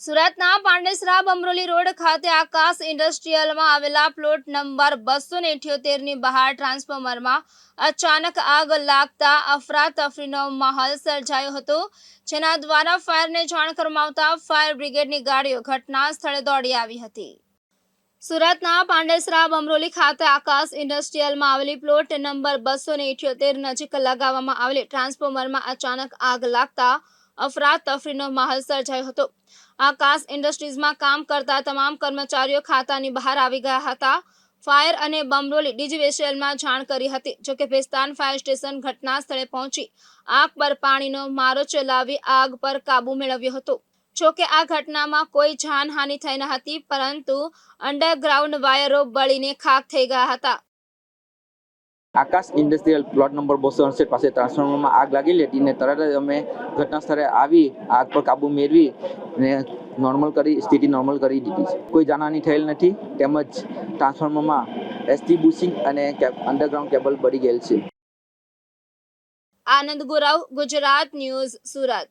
સુરતના પાંડેસરા બમરોલી રોડ ખાતે આકાશ ઇન્ડસ્ટ્રીયલમાં આવેલા પ્લોટ નંબર બસો ને ની બહાર ટ્રાન્સફોર્મરમાં અચાનક આગ લાગતા અફરાતફરીનો માહોલ સર્જાયો હતો, જેના દ્વારા ફાયરને જાણ કરમાવતા ફાયર બ્રિગેડની ગાડીઓ ઘટના સ્થળે દોડી આવી હતી. સુરતના પાંડેસરા બમરોલી ખાતે આકાશ ઇન્ડસ્ટ્રીયલમાં આવેલી પ્લોટ નંબર બસો ને નજીક લગાવવામાં આવેલી ટ્રાન્સફોર્મરમાં અચાનક આગ લાગતા અફરાતફરીનો માહોલ સર્જાયો હતો. આકાશ ઇન્ડસ્ટ્રીઝમાં કામ કરતા તમામ કર્મચારીઓ ખાતાની બહાર આવી ગયા હતા. ફાયર અને બમરોલી ડિવિઝનમાં જાણ કરી હતી જોકે ભેસ્તાન ફાયર સ્ટેશન ઘટના સ્થળે પહોંચી આગ પર પાણીનો મારો ચલાવી આગ પર કાબુ મેળવ્યો હતો. જોકે આ ઘટનામાં કોઈ જાનહાનિ થઈ ન હતી, પરંતુ અંડરગ્રાઉન્ડ વાયરો બળીને ખાક થઈ ગયા હતા. આકાશ ઇન્ડસ્ટ્રીયલ પ્લોટ નંબર બસો અડસઠ પાસે ટ્રાન્સફોર્મરમાં આગ લાગી હતી તરત જ અમે ઘટના સ્થળે આવી, આગ પર કાબુ મેળવી ને નોર્મલ કરી, સ્થિતિ નોર્મલ કરી દીધી છે. કોઈ જાનહાની થયેલ નથી, તેમજ ટ્રાન્સફોર્મરમાં એસટી બુશિંગ અને અંડરગ્રાઉન્ડ કેબલ બળી ગયેલ છે. આનંદ ગોરાવ, ગુજરાત ન્યૂઝ સુરત.